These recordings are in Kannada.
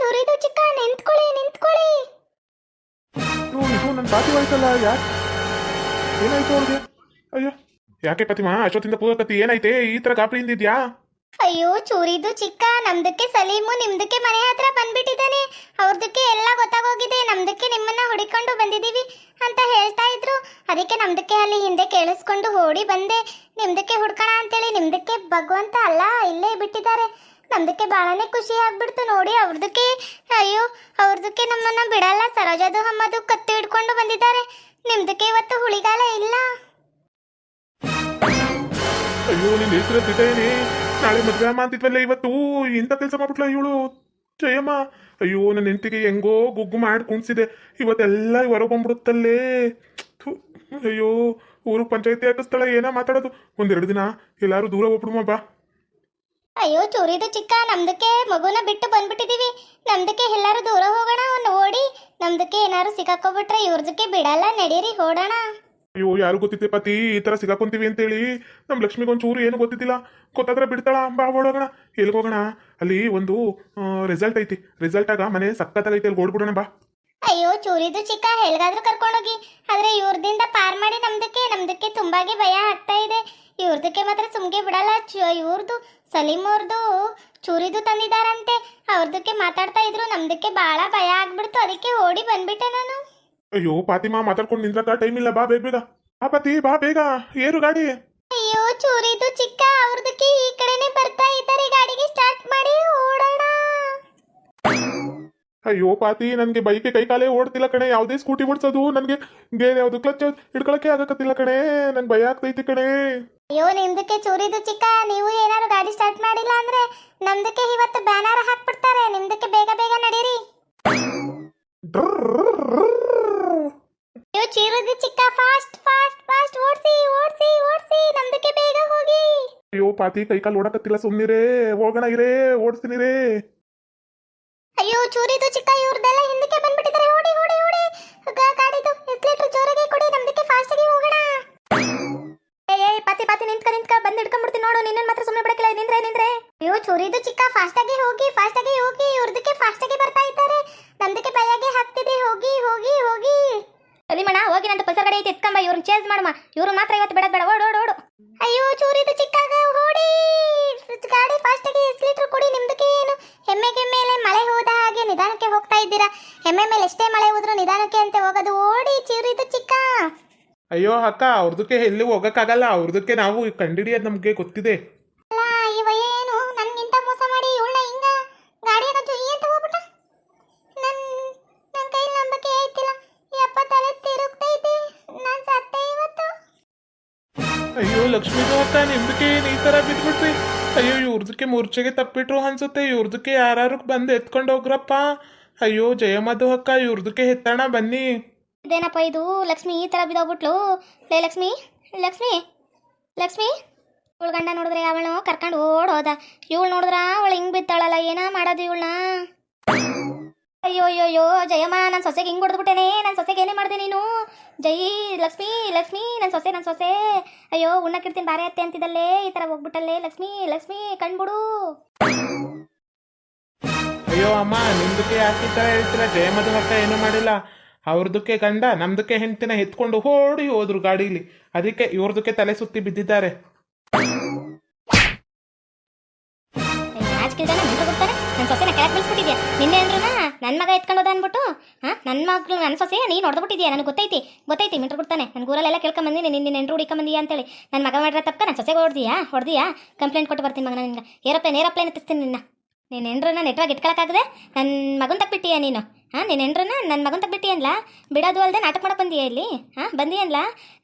ಚೂರಿದು ಚಿಕ್ಕ ನಿಂತ್ಕೊಳ್ಳಿ ನಿಂತ್ಕೊಳ್ಳಿ. ಇದು ಇದು ನನ್ನ ಪಾತಿ ವಯಸ್ಸಲ್ಲ ಯಾಕೆ ಏನಾಯ್ತು ಅವ್ರಿಗೆ? ಅಯ್ಯೋ ಯಾಕೆ ಪ್ರತಿಮಾ ಅಷ್ಟೊತ್ತಿಂದ ಕೂಗಕತ್ತಿ ಏನೈತೆ? ಈ ತರ ಗಾಬರಿಯಿಂದ ಇದ್ಯಾ? ಅಯ್ಯೋ ಚೂರಿದು ಚಿಕ್ಕ ನಮ್ದಕ್ಕೆ ಸಲೀಮು ನಿಮ್ದಕ್ಕೆ ಮನೆ ಹತ್ರ ಬಂದ್ಬಿಟ್ಟಿದ್ದಾನೆ. ಅವ್ರದಕ್ಕೆ ಎಲ್ಲ ಗೊತ್ತಾಗೋಗಿದೆ ನಮ್ದಕ್ಕೆ ನಿಮ್ಮನ್ನ ಹುಡಿಕೊಂಡು ಬಂದಿದೀವಿ ಅಂತ ಹೇಳ್ತಾ ಇದ್ರು. ಅದಕ್ಕೆ ನಮ್ದಕ್ಕೆ ಅಲ್ಲಿ ಹಿಂದೆ ಕೇಳಿಸ್ಕೊಂಡು ಓಡಿ ಬಂದೆ. ನಿಮ್ದಕ್ಕೆ ಹುಡ್ಕೋಣ ಅಂತೇಳಿ ನಿಮ್ದಕ್ಕೆ ಭಗವಂತ ಅಲ್ಲ ಇಲ್ಲೇ ಬಿಟ್ಟಿದ್ದಾರೆ. ನಮ್ದಕ್ಕೆ ಬಹಳನೇ ಖುಷಿ ಆಗ್ಬಿಡ್ತು ನೋಡಿ, ಅವ್ರದಕ್ಕೆ, ಅಯ್ಯೋ, ಅವ್ರದಕ್ಕೆ ನಮ್ಮನ್ನ ಬಿಡಲ್ಲ. ಸರೋಜದು ಹಮ್ಮದು ಕತ್ತು ಹಿಡ್ಕೊಂಡು ಬಂದಿದ್ದಾರೆ. ನಿಮ್ದಕ್ಕೆ ಇವತ್ತು ಹುಳಿಗಾಲ ಇಲ್ಲ. ಅಯ್ಯೋ, ನೀನು ಹೆಸರು ತಿಟ್ಟೇನಿ ನಾಳೆ ಮದ್ವೆ ಅಮ್ಮ ಅಂತಿದ್ವಲ್ಲ ಇವತ್ತು. ಇಂಥ ಕೆಲಸ ಮಾಡ್ಬಿಟ್ಲ ಇವಳು? ಜಯಮ್ಮ, ಅಯ್ಯೋ, ನನ್ನ ಹೆಂಡತಿಗೆ ಹೆಂಗೋ ಗುಗ್ಗು ಮಾಡಿ ಕುಣಿಸಿದೆ ಇವತ್ತೆಲ್ಲ ಹೊರಗೆ ಬಂದ್ಬಿಡುತ್ತಲ್ಲೇ. ಅಯ್ಯೋ, ಊರು ಪಂಚಾಯತಿ ಹಾಕಿಸ್ತಾಳೆ ಏನೋ ಮಾತಾಡೋದು? ಒಂದೆರಡು ದಿನ ಎಲ್ಲಾರು ದೂರ ಹೋಗ್ಬಿಡುಮ ಬಾ. ಅಯ್ಯೋ, ಚೂರಿದು ಚಿಕ್ಕ, ನಮ್ದಕ್ಕೆ ಮಗುನ ಬಿಟ್ಟು ಬಂದ್ಬಿಟ್ಟಿದೀವಿ. ನಮ್ದಕ್ಕೆ ಎಲ್ಲಾರು ದೂರ ಹೋಗೋಣ, ಅವ್ನು ಓಡಿ. ನಮ್ದಕ್ಕೆ ಏನಾರು ಸಿಕ್ಕಾಕೋಬಿಟ್ರೆ ಇವ್ರದಕ್ಕೆ ಬಿಡಲ್ಲ, ನಡೀರಿ ಓಡೋಣ ಅಯ್ಯೋ, ಯಾರು ಗೊತ್ತಿತ್ತೆ ಪತಿ? ಈ ತರ ಸಿಗಾಕೊಂತೀವಿ ಅಂತೇಳಿ. ನಮ್ ಲಕ್ಷ್ಮಿಗೆ ಒಂಚೂರು ಏನು ಗೊತ್ತಿದ್ದಿಲ್ಲ. ಗೊತ್ತಾದ್ರೆ ಬಿಡ್ತಾಳ, ಬಾ, ಓಡೋಗೋಣ. ಎಲ್ಗೋಗೋಣ? ಹೋಗೋಣ ಅಲ್ಲಿ ಒಂದು ರಿಸಲ್ಟ್ ಐತಿ. ರಿಸಲ್ಟ್ ಆಗ ಮನೆ ಸಕ್ಕತ್ತಾಗೈತಿ, ಅಲ್ಲಿ ಓಡ್ಬಿಡೋಣ, ಬಾ. ಅಯ್ಯೋ ಚೂರಿದು ಚಿಕ್ಕ ಎಲ್ಗಾದ್ರೂ ಕರ್ಕೊಂಡೋಗಿ. ಆದ್ರೆ ಇವ್ರದಿಂದ ಪಾರ್ ಮಾಡಿ ನಮ್ದಕ್ಕೆ ನಮ್ದಕ್ಕೆ ತುಂಬಾಗೆ ಭಯ ಆಗ್ತಾ ಇದೆ. ಇವ್ರದಕ್ಕೆ ಮಾತ್ರ ಸುಮ್ಗೆ ಬಿಡಲ್ಲ. ಇವ್ರದು ಇವ್ರದ್ದು ಸಲೀಮ್ ಅವ್ರದ್ದು ಚೂರಿದು ತಂದಿದಾರಂತೆ ಅವ್ರದಕ್ಕೆ ಮಾತಾಡ್ತಾ ಇದ್ರು ನಮ್ದಕ್ಕೆ ಬಹಳ ಭಯ ಆಗ್ಬಿಡ್ತು. ಅದಕ್ಕೆ ಓಡಿ ಬಂದ್ಬಿಟ್ಟೆ ನಾನು. ಅಯ್ಯೋ ಪಾತಿಮಾ ಮಾತಾಡ್ಕೊಂಡು ನಿಂದ್ರಕ ಟೈಮ್ ಇಲ್ಲ. ಬಾ ಬೇಗ ಬೇಗ. ಆ ಪಾತಿ ಬಾ ಬೇಗ. ಏರು ಗಾಡಿ. ಅಯ್ಯೋ ಚೂರಿದು ಚಿಕ್ಕ ಅವ್ರದಕ್ಕೆ ಈ ಕಡೆನೆ ಬರ್ತಾ ಇದ್ದಾರೆ. ಗಾಡಿಗೆ ಸ್ಟಾರ್ಟ್ ಮಾಡಿ ಓಡೋಣ. ಅಯ್ಯೋ ಪಾತಿ ನನಗೆ ಬೈಕೆ ಕೈ ಕಾಲೇ ಓಡ್ತಿಲ್ಲ ಕಣೆ. ಯಾವುದೇ ಸ್ಕೂಟಿ ಓಡಿಸೋದು ನನಗೆ ಗೇರ್ ಯಾವ್ದು ಕ್ಲಚ್ ಹಿಡ್ಕೊಳಕ್ಕೆ ಆಗಕತ್ತಿಲ್ಲ ಕಣೆ. ನಂಗೆ ಭಯ ಆಗ್ತೈತಿ ಕಣೆ. ಅಯ್ಯೋ ನಿಮ್ದಕ್ಕೆ ಚೂರಿದು ಚಿಕ್ಕ ನೀವು ಏನಾದ್ರು ಗಾಡಿ ಸ್ಟಾರ್ಟ್ ಮಾಡಿಲ್ಲ ಅಂದ್ರೆ ನಮ್ದಕ್ಕೆ ಇವತ್ತು ಬ್ಯಾನರ್ ಹಾಕ್ಬಿಡ್ತಾರೆ. ನಿಮ್ದಕ್ಕೆ ಬೇಗ ಬೇಗ ನಡೀರಿ. ಅಯ್ಯೋ ಚೂರಿದು ಚಿಕ್ಕ ಫಾಸ್ಟ್ ಫಾಸ್ಟ್ ಫಾಸ್ಟ್ ಓಡ್ಸಿ ಓಡ್ಸಿ ಓಡ್ಸಿ ನಮ್ದಕ್ಕೆ ಬೇಗ ಹೋಗಿ. ಅಯ್ಯೋ ಪಾತಿ ಕೈ ಕಾಲು ಓಡಕತ್ತಿಲ್ಲ ಸುಮ್ಮನಿರೇ ಹೋಗೋಣ ಇರೇ ಓಡಿಸ್ತೀನಿರೇ ಅಯ್ಯೋ, ಚೂರಿದು ಚಿಕ್ಕ ಇವ್ರದೆಲ್ಲ ಹಿಂದಕ್ಕೆ ಬಂದ್ಬಿಟ್ಟಿದ್ದಾರೆ. ಓಡಿ ಓಡಿ ಓಡಿ. ಗಾಡಿದು ಎಸ್ಲೇಟರ್ ಜೋರಾಗಿ ಕೊಡಿ, ನಮ್ದಕ್ಕೆ ಫಾಸ್ಟ್ ಆಗಿ ಹೋಗೋಣ. ಏ ಏ ಪಾತಿ ಪಾತಿ, ನಿಂತ್ಕ ನಿಂತ್ಕ. ಬಂದ್ ಹಿಡ್ಕೊಂಡ್ಬಿಡ್ತೀನಿ ನೋಡು ನಿನ್ನ ಮಾತ್ರ ಸುಮ್ಮನೆ ಬಿಡಕ್ಕಿಲ್ಲ. ನಿಂದ್ರೆ ನಿಂದ್ರೆ. ಅಯ್ಯೋ, ಚೂರಿದು ಚಿಕ್ಕ ಫಾಸ್ಟ್ ಆಗಿ ಹೋಗಿ ಫಾಸ್ಟ್ ಆಗಿ ಹೋಗಿ. ಇವ್ರದಕ್ಕೆ ಫಾಸ್ಟ್ ಆಗಿ ಬರ್ತಾ ಇದ್ದಾರೆ. ನಮ್ದಕ್ಕೆ ಬೈಯಾಗೆ ಹಾಕ್ತಿದೆ. ಹೋಗಿ ಹೋಗಿ ಹೋಗಿ. ಅಲಿಮಣ ಹೋಗಿ, ನಂದು ಪಲ್ಸರ್ ಕಡೆ ಐತಿ ಎತ್ಕೊಂಬ ಇವ್ರನ್ನ ಚೇಂಜ್ ಮಾಡಮ್ಮ ಇವ್ರು ಮಾತ್ರ ಇವತ್ತು ಬಿಡೋದ್ ಬೇಡ. ಓಡು ಓಡು ಓಡು. ಅಯ್ಯೋ, ಚೂರಿದು ಚಿಕ್ಕಾಗ, ಓಡಿ. ಗಾಡಿ ಫಾಸ್ಟ್ ಆಗಿ ಎಸ್ಲೇಟರ್ ಕೊಡಿ, ನಿಮ್ದಕ್ಕೆ ಏನು? ಎಮ್ಮೆಗೆ ಮೇಲೆ ಮಳೆ ಹೋದ ಹಾಗೆ ನಿಧಾನಕ್ಕೆ ಹೋಗ್ತಾ ಇದ್ದೀರಾ? ಹೆಮ್ಮೆ ಮೇಲೆ ಎಷ್ಟೇ ಮಳೆ ಹೋದ್ರೂ ನಿಧಾನಕ್ಕೆ ಅಂತ ಹೋಗೋದು ಓಡಿ ಚಿರಿದು ಚಿಕ್ಕ. ಅಯ್ಯೋ ಅಕ್ಕ ಅವ್ರದಕ್ಕೆ ಎಲ್ಲಿ ಹೋಗಕ್ಕಾಗಲ್ಲ? ಅವ್ರದಕ್ಕೆ ನಾವು ಕಂಡಿಡಿಯೋದು ನಮಗೆ ಗೊತ್ತಿದೆ. ಅಲ್ಲ ಇವ ಏನು? ನನ್ಗಿಂತ ಮೋಸ ಮಾಡಿ ಇವಳ ಹಿಂಗ ಗಾಡಿಯಾಗ ಜೊಯ್ಯಿ ಅಂತ ಹೋಗ್ಬಿಟ್ಟ? ನನ್ ನನ್ನ ಕೈಯಲ್ಲಿ ನಂಬಕ್ಕೆ ಐತಿಲ್ಲ. ಯಪ್ಪ ತಲೆ ತಿರುಗ್ತೈತಿ ನಾನು ಸತ್ತೆ ಇವತ್ತು. ಅಯ್ಯೋ ಲಕ್ಷ್ಮೀ ಅಕ್ಕ ನಿಮ್ದಕ್ಕೆ ಈ ತರ ಬಿದ್ಬಿಟ್ರಿ? ಅಯ್ಯೋ, ಇವ್ರದಕ್ಕೆ ಮೂರ್ಛೆಗೆ ತಪ್ಪಿಟ್ರು ಅನ್ಸುತ್ತೆ. ಇವ್ರದಕ್ಕೆ ಯಾರು ಬಂದು ಎತ್ಕೊಂಡು ಹೋಗ್ರಪ್ಪ. ಅಯ್ಯೋ ಜಯಮಧು ಅಕ್ಕ ಇವ್ರದಕ್ಕೆ ಹೆತ್ತಣ ಬನ್ನಿ. ಇದೇನಪ್ಪ ಇದು? ಲಕ್ಷ್ಮಿ, ಈ ಥರ ಬಿದ್ದೋಗ್ಬಿಟ್ಲು. ಲೇ, ಲಕ್ಷ್ಮಿ ಲಕ್ಷ್ಮಿ ಲಕ್ಷ್ಮಿ. ಇವಳು ಗಂಡ ನೋಡಿದ್ರೆ ಅವಳು ಕರ್ಕೊಂಡು ಓಡ್ ಹೋದ. ಇವಳು ನೋಡಿದ್ರ ಅವಳು ಹಿಂಗೆ ಬಿತ್ತಾಳಲ್ಲ ಏನ ಮಾಡೋದು ಇವಳನ್ನ? ಅಯ್ಯೋ ಅಯ್ಯೋ ಅಯ್ಯೋ ಜಯಮ್ಮ ನನ್ನ ಸೊಸೆಗೆ ಹಿಂಗೆ ಹೊಡೆದ್ಬಿಟ್ಟೇನೆ ನನ್ನ ಸೊಸೆಗೆ ಏನೇ ಮಾಡಿದೆ ನೀನು? ಜೈ ಲಕ್ಷ್ಮಿ ಲಕ್ಷ್ಮಿ ನನ್ನ ಸೊಸೆ ನನ್ನ ಸೊಸೆ. ಅಯ್ಯೋ ಉಣ್ಣಕ್ಕಿರ್ತೀನಿ ಬಾರೆ ಅತ್ತೆ ಅಂತಿದ್ದಲ್ಲೇ ಈ ಥರ ಹೋಗ್ಬಿಟ್ಟಲ್ಲೇ ಲಕ್ಷ್ಮಿ ಲಕ್ಷ್ಮಿ ಕಣ್ಬಿಡು. ಅಯ್ಯೋ ಅಮ್ಮ ನಿಮ್ದಕ್ಕೆ ಯಾಕೆ ಈ ಥರ ಹೇಳ್ತೀರಾ? ಜಯಮದ ಮಕ್ಕ ಏನೂ ಮಾಡಿಲ್ಲ. ಅವ್ರದಕ್ಕೆ ಗಂಡ ನಮ್ದಕ್ಕೆ ಹೆಂಡತಿನ ಎತ್ಕೊಂಡು ಓಡಿ ಹೋದ್ರು ಗಾಡೀಲಿ. ಅದಕ್ಕೆ ಇವ್ರದಕ್ಕೆ ತಲೆ ಸುತ್ತಿ ಬಿದ್ದಿದ್ದಾರೆ. ನನ್ನ ಸೊಸೆನ ಕೆಳಗೆ ಬೀಳ್ಸ್ಬಿಟ್ಟಿದ್ಯಾ ನಿನ್ನೆ ಅಂದ್ರೂ ನನ್ನ ಮಗ ಎತ್ಕೊಂಡೋದ ಅನ್ಬಿಟ್ಟು ಹಾಂ? ನನ್ನ ಮಗಳು ನನ್ನ ಸೊಸೆ ನೀನು ಹೊಡೆದ್ಬಿಟ್ಟಿದ್ಯಾ ನನಗೆ ಗೊತ್ತೈತಿ. ಗೊತ್ತೈತಿ, ಮಿಟ್ರ್ ಬಿಡ್ತಾನೆ. ನನ್ನ ಊರಲ್ಲೆಲ್ಲ ಕೇಳ್ಕೊಂಬಂದಿನಿ ನಿನ್ನ ನೆಂಟ್ರು ಹುಡಿಕೊಂಬಂದಿಯಾ ಅಂತೇಳಿ. ನನ್ನ ಮಗ ಮಾಡಿರೋ ತಪ್ಪ ನನ್ನ ಸೊಸೆಗೆ ಹೊಡೆದಿಯಾ? ಹೊಡೆದಿಯಾ? ಕಂಪ್ಲೇಂಟ್ ಕೊಟ್ಟು ಬರ್ತೀನಿ ಮಗ ನಿನ್ಗೆ. ಏರೋಪ್ಲೇನ್ ಏರೋಪ್ಲೇನ್ ಎತ್ತಿಸ್ತೀನಿ ನಿನ್ನ. ನೀನು ಎಂಡ್ರನ್ನ ನೆಟ್ವಾಗಿ ಇಟ್ಕೊಳಕ್ಕಾಗದೆ ನನ್ನ ಮಗನ ತಗ್ಬಿಟ್ಟಿಯಾ ನೀನು? ಹಾಂ? ನೀನು ಎಂಡ್ರನ್ನ ನನ್ನ ಮಗನ ತಗ್ಬಿಟ್ಟಿಯನ್ಲ? ಬಿಡೋದು ಅಲ್ಲದೆ ನಾಟಕ ಮಾಡಕ್ಕೆ ಬಂದಿಯಾ ಇಲ್ಲಿ? ಹಾಂ? ಬಂದಿಯನ್ಲ?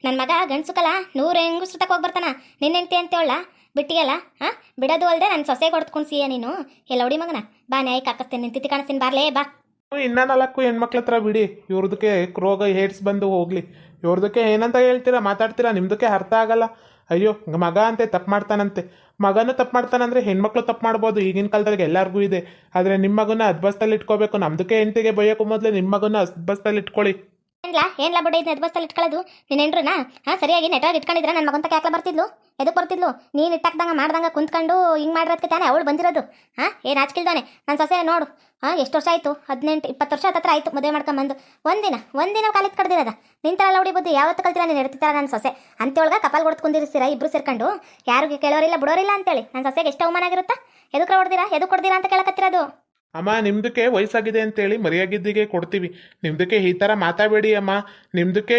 ನನ್ನ ಮಗ ಗಂಡ್ಸುಕಲ್ಲ ನೂರು ಹೆಂಗಸ್ರು ತಕ್ಕ ಹೋಗಿ ಬರ್ತಾನ ನಿನ್ನ ಅಂತ ಬಿಟ್ಟಿಯಲ್ಲ? ಹಾಂ? ಬಿಡೋದು ಅಲ್ಲದೆ ನನ್ನ ಸೊಸೆ ಹೊಡೆದ್ಕೊಂಡ್ಸಿಯ ನೀನು. ಎಲ್ಲ ಹೊಡಿ ಮಗನ, ಬಾ ನ್ಯಾಯಕ್ಕೆ ಕಾಕಸ್ತೇನೆ ನಿಂತಿ ಕಾಣಿಸ್ತೀನಿ, ಬಾರ್ಲೇ, ಬಾ. ಇನ್ನ ನಾಲ್ಕು ಹೆಣ್ಮಕ್ಳ ಹತ್ರ ಬಿಡಿ. ಇವ್ರದಕ್ಕೆ ರೋಗ ಏಡ್ಸ್ ಬಂದು ಹೋಗ್ಲಿ. ಇವ್ರದಕ್ಕೆ ಏನಂತ ಹೇಳ್ತೀರಾ, ಮಾತಾಡ್ತೀರಾ, ನಿಮ್ದಕ್ಕೆ ಅರ್ಥ ಆಗಲ್ಲ. ಅಯ್ಯೋ ಮಗ ಅಂತೆ, ತಪ್ಪು ಮಾಡ್ತಾನಂತೆ. ಮಗನೂ ತಪ್ಪು ಮಾಡ್ತಾನಂದ್ರೆ ಹೆಣ್ಮಕ್ಳು ತಪ್ಪು ಮಾಡ್ಬೋದು, ಈಗಿನ ಕಾಲದಾಗ ಎಲ್ಲರಿಗೂ ಇದೆ. ಆದರೆ ನಿಮ್ಮ ಮಗನ ಅದ್ಬಸ್ತಲ್ಲಿ ಇಟ್ಕೋಬೇಕು ನಮ್ದಕ್ಕೆ ಹೆಂಡತಿಗೆ ಬೈಯೋಕ್ಕೂ ಮೊದಲು ನಿಮ್ಮ ಮಗನ ಅದ್ಬಸ್ತಲ್ಲಿ ಇಟ್ಕೊಳ್ಳಿ ಏನ್ಲಾ ಏನ್ಲಾ ಬಡ ಇದನ್ನ ಎದ್ಬಸ್ತಲ್ಲಿ ಇಟ್ಕೊಳ್ಳೋದು ನೀನು ಹೆಂಡ್ರನ್ನ? ಹಾಂ, ಸರಿಯಾಗಿ ನೆಟ್ವಾಗಿ ಇಟ್ಕೊಂಡಿದ್ರೆ ನನ್ನ ಮಗಂತ ಯಾಕೆ ಬರ್ತಿದ್ಲು. ಎದಕ್ಕೆ ಬರ್ತಿದ್ಲು? ನೀನು ಇಟ್ಟಾಕ್ದಂಗ ಮಾಡ್ದಂಗ ಕುಂತ್ಕೊಂಡು ಹಿಂಗೆ ಮಾಡಿರೋದಕ್ಕೆ ತಾನೆ ಅವಳು ಬಂದಿರೋದು. ಹಾಂ, ಏನು ಹಾಚ್ಕಿಲ್ದಾನೆ ನನ್ನ ಸೊಸೆ ನೋಡು. ಹಾಂ, ಎಷ್ಟು ವರ್ಷ ಆಯ್ತು? ಹದಿನೆಂಟು, ಇಪ್ಪತ್ತು ವರ್ಷ ಹತ್ರ ಆಯಿತು ಮದುವೆ ಮಾಡ್ಕೊಂಬಂದು ಒಂದಿನ ಒಂದಿನ ಕಾಲಿತ್ ಕಡ್ದಿರೋದ? ನಿಂತರ ಲೌಡಿ ಬುದ್ಧಿ ಯಾವತ್ತು ಕಲ್ತಿರ ನೀನು ಇರ್ತಿತ್ತಾರ ನನ್ನ ಸೊಸೆ? ಅಂತೇಳ್ಗ ಕಪಾಲ್ ಹೊಡ್ದು ಕುಂದಿರಿಸ್ತೀರಾ ಇಬ್ರು ಸೇರ್ಕೊಂಡು? ಯಾರಿಗೆ ಕೇಳೋರಿಲ್ಲ, ಬಿಡೋರಿಲ್ಲ ಅಂತೇಳಿ. ನನ್ನ ಸೊಸೆಗೆ ಎಷ್ಟು ಅವಮಾನ ಆಗಿರುತ್ತಾ? ಎದಕ್ಕೆ ಹೊಡ್ದಿರಾ ಎದು ಕೊಡ್ದಿರಾ ಅಂತ ಕೇಳಕತ್ತಿರೋದು? ಅಮ್ಮ, ನಿಮ್ದಕ್ಕೆ ವಯಸ್ಸಾಗಿದೆ ಅಂತೇಳಿ ಮರ್ಯಾಗಿದ್ದಿಗೆ ಕೊಡ್ತೀವಿ. ನಿಮ್ದಕ್ಕೆ ಈ ಥರ ಮಾತಾಡಬೇಡಿ ಅಮ್ಮ. ನಿಮ್ದಕ್ಕೆ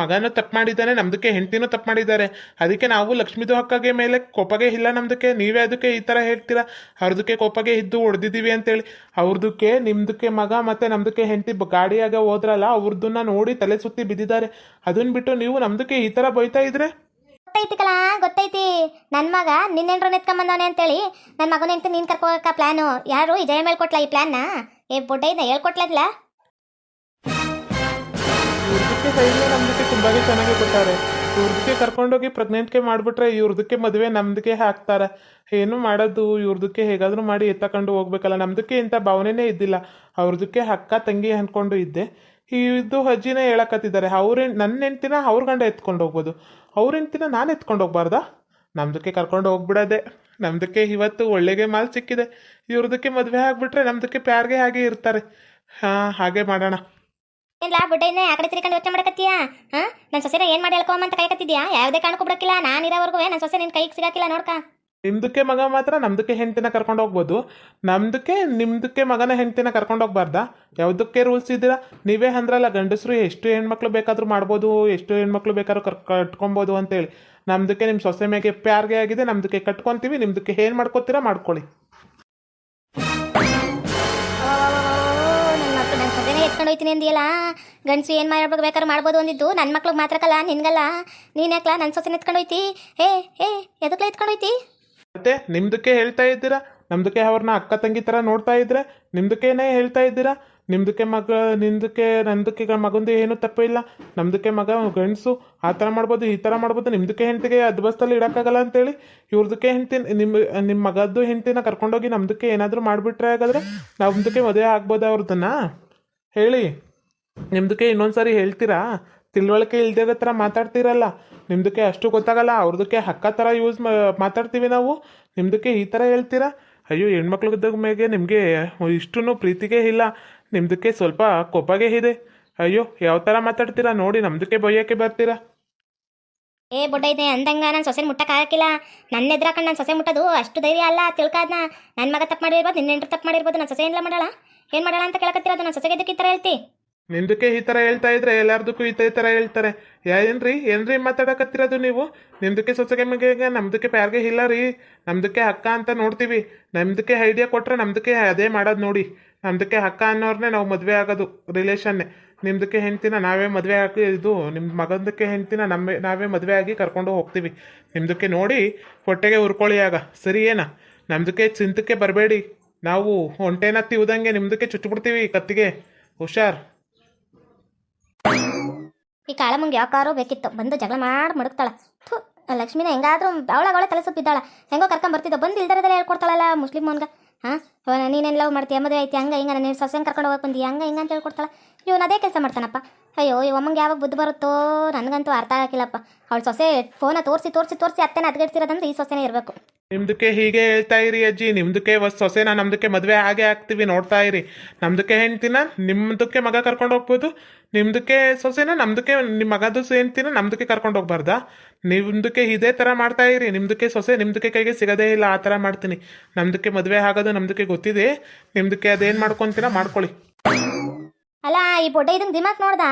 ಮಗನೂ ತಪ್ಪು ಮಾಡಿದ್ದಾನೆ, ನಮ್ದಕ್ಕೆ ಹೆಂಡತಿನೂ ತಪ್ಪು ಮಾಡಿದ್ದಾರೆ. ಅದಕ್ಕೆ ನಾವು ಲಕ್ಷ್ಮೀದು ಹಕ್ಕಗೆ ಮೇಲೆ ಕೋಪಗೆ ಇಲ್ಲ ನಮ್ದಕ್ಕೆ. ನೀವೇ ಅದಕ್ಕೆ ಈ ಥರ ಹೇಳ್ತೀರಾ? ಅವ್ರದಕ್ಕೆ ಕೋಪಗೆ ಇದ್ದು ಹೊಡೆದಿದ್ದೀವಿ ಅಂತೇಳಿ. ಅವ್ರದಕ್ಕೆ, ನಿಮ್ದಕ್ಕೆ ಮಗ ಮತ್ತು ನಮ್ದಕ್ಕೆ ಹೆಂಡತಿ ಗಾಡಿಯಾಗ ಹೋದ್ರಲ್ಲ ಅವ್ರದನ್ನ ನೋಡಿ ತಲೆ ಸುತ್ತಿ ಬಿದ್ದಿದ್ದಾರೆ. ಅದನ್ನ ಬಿಟ್ಟು ನೀವು ನಮ್ದಕ್ಕೆ ಈ ಥರ ಬೈತಾ ಇದ್ರೆ? ಗೊತ್ತೈತಿ ಕಲಾ ಗೊತ್ತೈತಿ. ನನ್ನ ಮಗ ನಿನ್ನೆಂಡ್ರು ನೆತ್ಕೊಂಬಂದವನೆ ಅಂತೇಳಿ ನನ್ನ ಮಗನ ಹೆಂಡ್ತಿ ನೀನು ಕರ್ಕೋಕ ಪ್ಲಾನು ಯಾರು ಈ ಜಯ ಮೇಲೆ ಕೊಟ್ಲ ಈ ಪ್ಲಾನ್ನ ಏ ಬುಡ್ಡ ಇದನ್ನ ತುಂಬಾ ಇವ್ರದಕ್ಕೆ ಚೆನ್ನಾಗಿ ಕೊಟ್ಟಾರೆ. ಇವ್ರದಕ್ಕೆ ಕರ್ಕೊಂಡೋಗಿ ಪ್ರೆಗ್ನೆಂಟ್ಗೆ ಮಾಡಿಬಿಟ್ರೆ ಇವ್ರದಕ್ಕೆ ಮದುವೆ ನಮ್ದಕ್ಕೆ ಹಾಕ್ತಾರೆ. ಏನು ಮಾಡೋದು? ಇವ್ರದಕ್ಕೆ ಹೇಗಾದರೂ ಮಾಡಿ ಎತ್ತಕೊಂಡು ಹೋಗ್ಬೇಕಲ್ಲ. ನಮ್ದಕ್ಕೆ ಇಂಥ ಭಾವನೆನೇ ಇದ್ದಿಲ್ಲ. ಅವ್ರದಕ್ಕೆ ಅಕ್ಕ, ತಂಗಿ ಅಂದ್ಕೊಂಡು ಇದ್ದೆ. ಇದು ಅಜ್ಜಿನ ಹೇಳಕತ್ತಿದ್ದಾರೆ. ಅವ್ರ ನನ್ನ ಹೆಂಡ್ತಿನ ಅವ್ರ ಗಂಡ ಎತ್ಕೊಂಡು ಹೋಗ್ಬೋದು. ಅವ್ರ ಹೆಂಡ್ತಿನ ನಾನು ಎತ್ಕೊಂಡು ಹೋಗ್ಬಾರ್ದಾ? ನಮ್ದಕ್ಕೆ ಕರ್ಕೊಂಡು ಹೋಗ್ಬಿಡೋದೆ. ನಮ್ದಕ್ಕೆ ಇವತ್ತು ಒಳ್ಳೆಗೆ ಮಾಲ್ ಸಿಕ್ಕಿದೆ. ಇವ್ರದಕ್ಕೆ ಮದುವೆ ಆಗ್ಬಿಟ್ರೆ ನಮ್ದಕ್ಕೆ ಪ್ಯಾರ್ಗೆ ಹಾಗೆ ಇರ್ತಾರೆ. ಹಾಂ, ಹಾಗೆ ಮಾಡೋಣ. ಇಲ್ಲ ಬುಡ್ಡ ಆಕಡೆ ಆ ಕಡೆ ತಿರ್ಕೊಂಡು ಯೋಚನೆ ಮಾಡಕತ್ತೀಯಾ? ಹಾ? ನನ್ನ ಸೊಸೆನ ಏನು ಮಾಡಿ ಅಂತ ಕಾಯಕತ್ತಿದ್ಯಾ? ಯಾವುದೇ ಕಾರಣಕ್ಕೂ ನಾನು ಇರೋವರೆಗೂ ನನ್ನ ಸೊಸೆ ನಿನ್ನ ಕೈಗೆ ಸಿಗಾಕಿಲ್ಲ ನೋಡ್ಕ. ನಿಮ್ದಕ್ಕೆ ಮಗ ಮಾತ್ರ ನಮ್ದಕ್ಕೆ ಹೆಂಡತಿನ ಕರ್ಕೊಂಡು ಹೋಗ್ಬೋದು. ನಮ್ದಕ್ಕೆ, ನಿಮ್ದಕ್ಕೆ ಮಗನ ಹೆಂಡತಿನ ಕರ್ಕೊಂಡು ಹೋಗ್ಬಾರ್ದ? ಯಾವುದಕ್ಕೆ ರೂಲ್ಸ್ ಇದ್ದೀರಾ? ನೀವೇ ಅಂದ್ರಲ್ಲ, ಗಂಡಸರು ಎಷ್ಟು ಹೆಣ್ಮಕ್ಳು ಬೇಕಾದ್ರೂ ಮಾಡ್ಬೋದು, ಎಷ್ಟು ಹೆಣ್ಮಕ್ಳು ಬೇಕಾದ್ರೂ ಕರ್, ಕಟ್ಕೊಬೋದು ಅಂತೇಳಿ. ನಮ್ದಕ್ಕೆ ನಿಮ್ಮ ಸೊಸೆ ಮೇಗೆ ಪ್ಯಾರ್ಗೆ ಆಗಿದೆ, ನಮ್ದಕ್ಕೆ ಕಟ್ಕೊತೀವಿ, ನಿಮ್ದಕ್ಕೆ ಏನು ಮಾಡ್ಕೋತೀರಾ ಮಾಡ್ಕೊಳ್ಳಿ. ನನ್ನ ಮಕ್ಕಳು ನನ್ನ ಎತ್ಕೊಂಡು ಹೋಯ್ತೀನಿ ಅಂದಿಯಲ್ಲ. ಗಂಡಸು ಏನು ಮಾಡ್ಬೇಕು ಬೇಕಾದ್ರೆ ಮಾಡ್ಬೋದು ಅಂದಿದ್ದು. ನನ್ನ ಮಕ್ಳಿಗೆ ಮಾತ್ರಕ್ಕಲ್ಲ ನಿನ್ಗಲ್ಲ. ನೀನು ಯಾಕಲ್ಲ ನನ್ನ ಸೊಸೆನ ಎತ್ಕೊಂಡು ಹೋಯ್ತಿ? ಹೇ ಹೇ, ಎದಕ್ಲ ಎತ್ಕೊಂಡು ಹೋಯ್ತಿ? ಮತ್ತೆ ನಿಮ್ದಕ್ಕೆ ಹೇಳ್ತಾ ಇದ್ದೀರಾ? ನಮ್ದಕ್ಕೆ ಅವ್ರನ್ನ ಅಕ್ಕ ತಂಗಿ ಥರ ನೋಡ್ತಾ ಇದ್ರೆ ನಿಮ್ದಕ್ಕೇನೆ ಹೇಳ್ತಾ ಇದ್ದೀರಾ? ನಿಮ್ದಕ್ಕೆ ಮಗ, ನಿಮ್ದಕ್ಕೆ ನಂದಕ್ಕೆ ಮಗಂದು ಏನೂ ತಪ್ಪು ಇಲ್ಲ? ನಮ್ದಕ್ಕೆ ಮಗ, ಗಂಡಸು, ಆ ಥರ ಮಾಡ್ಬೋದು, ಈ ಥರ ಮಾಡ್ಬೋದು, ನಿಮ್ದಕ್ಕೆ ಹೆಂಡ್ತಿಗೆ ಅದು ಬಸ್ತಲ್ಲಿ ಇಡೋಕ್ಕಾಗಲ್ಲ ಅಂತೇಳಿ ಇವ್ರದಕ್ಕೆ ಹೆಂಡ್ತಿ ನಿಮ್ಮ ನಿಮ್ಮ ಮಗದ್ದು ಹೆಂಡ್ತಿನ ಕರ್ಕೊಂಡೋಗಿ ನಮ್ದಕ್ಕೆ ಏನಾದರೂ ಮಾಡಿಬಿಟ್ರೆ ಹಾಗಾದ್ರೆ ನಮ್ದಕ್ಕೆ ಮದುವೆ ಆಗ್ಬೋದು ಅವ್ರದನ್ನ? ಹೇಳಿ. ನಿಮ್ದಕ್ಕೆ ಇನ್ನೊಂದ್ಸರಿ ಹೇಳ್ತೀರಾ? ತಿಳುವಳಿಕೆ ಇಲ್ದೇದ ಥರ ಮಾತಾಡ್ತೀರಲ್ಲ? ನಿಮ್ದಕ್ಕೆ ಅಷ್ಟು ಗೊತ್ತಾಗಲ್ಲ, ಅವ್ರದಕ್ಕೆ ಹಕ್ಕ ಥರ ಯೂಸ್ ಮಾತಾಡ್ತೀವಿ ನಾವು. ನಿಮ್ದಕ್ಕೆ ಈ ಥರ ಹೇಳ್ತೀರಾ? ಅಯ್ಯೋ ಹೆಣ್ಮಕ್ಳದ ಮೇಲೆ ನಿಮಗೆ ಇಷ್ಟೂ ಪ್ರೀತಿಗೆ ಇಲ್ಲ. ನಿಮ್ದಕ್ಕೆ ಸ್ವಲ್ಪ ಕೋಪಗೆ ಇದೆ. ಅಯ್ಯೋ, ಯಾವ ಥರ ಮಾತಾಡ್ತೀರಾ? ನೋಡಿ, ನಮ್ದಕ್ಕೆ ಬೈಯೋಕೆ ಬರ್ತೀರಾ? ಏ ಬುಡ್ಡ ಇದೆ ಅಂದಂಗ ನಾನು ಸೊಸೆ ಮುಟ್ಟಕ್ಕೆ ಆಗಕ್ಕಿಲ್ಲ. ನನ್ನ ಎದ್ರಾಕಂಡು ನನ್ನ ಸೊಸೆ ಮುಟ್ಟೋದು, ಅಷ್ಟು ಧೈರ್ಯ ಅಲ್ಲ. ತಿಳ್ಕಾದ್ನ ನನ್ನ ಮಗ ತಪ್ಪು ಮಾಡಿರ್ಬೋದು ನಿನ್ನ ಹೆಂಡ್ರು ತಪ್ಪು ಮಾಡಿರ್ಬೋದು ನನ್ನ ಸೊಸೆ ಇಲ್ಲ ಮಾಡಲ್ಲ? ಏನು ಮಾಡೋಣ ಅಂತ ಕೇಳಕತ್ತಿರೋದು ನನ್ನ ಸೊಸೆಗೆ ಇದಕ್ಕೆ ಈ ಥರ ಹೇಳ್ತಿ? ನಿಮ್ದಕ್ಕೆ ಈ ಥರ ಹೇಳ್ತಾ ಇದ್ರೆ ಎಲ್ಲಾರ್ದಕ್ಕೂ ಈ ಥರ ಹೇಳ್ತಾರೆ. ಏನ್ರಿ? ಏನ್ರಿ ಮಾತಾಡಕತ್ತಿರೋದು ನೀವು? ನಿಮ್ದಕ್ಕೆ ಸೊಸೆಗೆ ಮಗೆ ನಮ್ದಕ್ಕೆ ಪ್ಯಾರ್ಗೆ ಇಲ್ಲ ರೀ. ನಮ್ದಕ್ಕೆ ಅಕ್ಕ ಅಂತ ನೋಡ್ತೀವಿ. ನಮ್ದಕ್ಕೆ ಐಡಿಯಾ ಕೊಟ್ರೆ ನಮ್ದಕ್ಕೆ ಅದೇ ಮಾಡೋದು ನೋಡಿ. ನಮ್ದಕ್ಕೆ ಅಕ್ಕ ಅನ್ನೋರ್ನೇ ನಾವು ಮದುವೆ ಆಗೋದು ರಿಲೇಷನ್ನೇ ನಿಮ್ದಕ್ಕೆ ಹೆಂಡ್ತಿನ ನಾವೇ ಮದುವೆ ಆಗಿ ಇದು ನಿಮ್ಮ ಮಗಂದಕ್ಕೆ ಹೆಂಡ್ತಿನ ನಮ್ಮ, ನಾವೇ ಮದುವೆ ಆಗಿ ಕರ್ಕೊಂಡು ಹೋಗ್ತೀವಿ. ನಿಮ್ದಕ್ಕೆ ನೋಡಿ, ಹೊಟ್ಟೆಗೆ ಉರ್ಕೊಳ್ಳಿ ಆಗ. ಸರಿ ಏನಾ? ನಮ್ದಕ್ಕೆ ಚಿಂತಕ್ಕೆ ಬರಬೇಡಿ. ನಾವು ಹೊಂಟೆನ ತಿವ್ದಂಗೆ ನಿಮ್ದಕ್ಕೆ ಚುಚ್ಚಿಬಿಡ್ತೀವಿ ಕತ್ತಿಗೆ. ಹುಷಾರ್. ಈ ಕಾಳಮ್ಮಂಗೆ ಯಾಕಾರೋ ಬೇಕಿತ್ತು. ಬಂದು ಜಗಳ ಮಾಡಿ ಮಡಗ್ತಾಳ. ಥು, ಲಕ್ಷ್ಮಿನ ಹೆಂಗಾದ್ರೂ ಅವಳಾಗ ಅವಳೆ ತಲೆ ಸುತ್ತಿದ್ದಾಳೆ. ಹೆಂಗೋ ಕರ್ಕೊಂಡ್ ಬರ್ತಿದ್ದ. ಬಂದು ಇಲ್ದಾರದಲ್ಲ ಹೇಳ್ಕೊಡ್ತಾಳಲ್ಲ ಮುಸ್ಲಿಂ ಮನ್ಗ ಹಾಂ ಲವ್ ಮಾಡ್ತೀಯ? ಮದುವೆ ಐತಿ ಹಂಗ ಹಿಂಗ ನೀನು ಸೊಸೆನ ಕರ್ಕೊಂಡು ಹೋಗಕ್ಕೆ ಬಂದಿ ಹಂಗ ಹಿಂಗ ಅಂತ ಹೇಳ್ಕೊಡ್ತಾಳ. ಇವನು ಅದೇ ಕೆಲಸ ಮಾಡ್ತಾನಪ್ಪ. ಅಯ್ಯೋ, ಈ ಅಮ್ಮಂಗೆ ಯಾವಾಗ ಬುದ್ಧಿ ಬರುತ್ತೋ ನನಗಂತೂ ಅರ್ಥ ಆಗಿಲ್ಲಪ್ಪ ಅವಳು ಸೊಸೆ ಫೋನ ತೋರಿಸಿ ತೋರಿಸಿ ತೋರಿಸಿ ಅತ್ತೆನ ಅದ್ಗೆಡ್ಸಿರೋದಂದ್ರೆ ಈ ಸೊಸೆನೇ ಇರಬೇಕು. ನಿಮ್ದಕ್ಕೆ ಹೀಗೆ ಹೇಳ್ತಾ ಇರಿ ಅಜ್ಜಿ, ನಿಮ್ದಕ್ಕೆ ಸೊಸೆ ಸೊಸೆನ ನಮ್ದಕ್ಕೆ ಮದುವೆ ಹಾಗೆ ಆಗ್ತೀವಿ, ನೋಡ್ತಾ ಇರಿ. ನಮ್ದಕ್ಕೆ ಹೆಂಡ್ತಿನ ನಿಮ್ದಕ್ಕೆ ಮಗ ಕರ್ಕೊಂಡು ಹೋಗ್ಬೋದು, ನಿಮ್ದಕ್ಕೆ ಸೊಸೆನ ನಮ್ದಕ್ಕೆ ನಿಮ್ಮ ಮಗದು ಹೆಂಡ್ತಿನ ನಮ್ದಕ್ಕೆ ಕರ್ಕೊಂಡು ಹೋಗ್ಬಾರ್ದಾ? ನಿಮ್ದಕ್ಕೆ ಇದೇ ಥರ ಮಾಡ್ತಾ ಇರಿ, ನಿಮ್ದಕ್ಕೆ ಸೊಸೆ ನಿಮ್ದಕ್ಕೆ ಕೈಗೆ ಸಿಗೋದೇ ಇಲ್ಲ, ಆ ಥರ ಮಾಡ್ತೀನಿ. ನಮ್ದಕ್ಕೆ ಮದುವೆ ಆಗೋದು ನಮ್ದಕ್ಕೆ ಗೊತ್ತಿದೆ, ನಿಮ್ದಕ್ಕೆ ಅದೇನು ಮಾಡ್ಕೊತೀನ ಮಾಡ್ಕೊಳ್ಳಿ. ಅಲ್ಲ, ಈ ಬೊಡ್ಡೆ ಇದನ್ನ ದಿಮಾಕ್ ನೋಡ್ದ?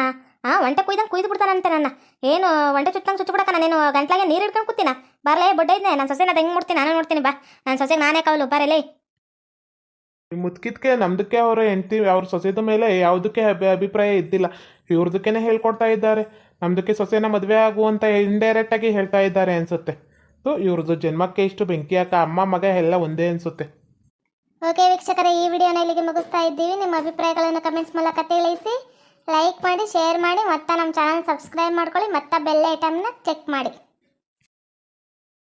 ಆ, ಒಂಟೆ ಕುಯ್ದಂಗೆ ಕುಯ್ದು ಬಿಡ್ತಾನಂತೆ ನನ್ನ. ಏನು, ಒಂಟೆ ಚುಟ್ಟಂಗೆ ಚುಚ್ಚಬಿಡಕ ನಾನೇನು ಗಂಟ್ಲಾಗೆ ನೀರು ಹಿಡ್ಕೊಂಡು ಕೂತೀನ? ಬರ್ಲೇ ಬೊಡ್ಡೆ ಇದ್ನೆ ನನ್ನ ಸೊಸೆನ ಹೆಂಗೆ ಮುಡ್ತೀನಿ ನಾನು ನೋಡ್ತೀನಿ ಬಾ. ನನ್ನ ಸೊಸೆಗೆ ನಾನೇ ಕಾವಲು ಬರಲೇ ಮುದ್ಕಿದ್ಕೆ ನಮ್ದಕ್ಕೆ ಅವರ ಹೆಂಡತಿ ಅವ್ರ ಸೊಸೆದ ಮೇಲೆ ಯಾವುದಕ್ಕೆ ಅಭಿ ಅಭಿಪ್ರಾಯ ಇದ್ದಿಲ್ಲ. ಇವ್ರದಕ್ಕೇನೆ ಹೇಳ್ಕೊಡ್ತಾ ಇದ್ದಾರೆ. ನಮ್ದಕ್ಕೆ ಸೊಸೆನ ಮದುವೆ ಆಗುವಂತ ಇಂಡೈರೆಕ್ಟ್ ಆಗಿ ಹೇಳ್ತಾ ಇದ್ದಾರೆ ಅನ್ಸುತ್ತೆ. ಸೊ ಇವ್ರದ್ದು ಜನ್ಮಕ್ಕೆ ಇಷ್ಟು ಬೆಂಕಿ ಹಾಕ ಅಮ್ಮ ಮಗ ಎಲ್ಲ ಒಂದೇ ಅನ್ಸುತ್ತೆ. ಓಕೆ ವೀಕ್ಷಕರೇ ಈ ವಿಡಿಯೋನ ಇಲ್ಲಿಗೆ ಮುಗಿಸ್ತಾ ಇದ್ದೀವಿ. ನಿಮ್ಮ ಅಭಿಪ್ರಾಯಗಳನ್ನು ಕಮೆಂಟ್ಸ್ ಮೂಲಕ ತಿಳಿಸಿ ಲೈಕ್ ಮಾಡಿ ಶೇರ್ ಮಾಡಿ ಮತ್ತೆ ನಮ್ಮ ಚಾನಲ್ ಸಬ್ಸ್ಕ್ರೈಬ್ ಮಾಡ್ಕೊಳ್ಳಿ ಮತ್ತೆ ಬೆಲ್ ಐಟಮ್ನ ಚೆಕ್ ಮಾಡಿ.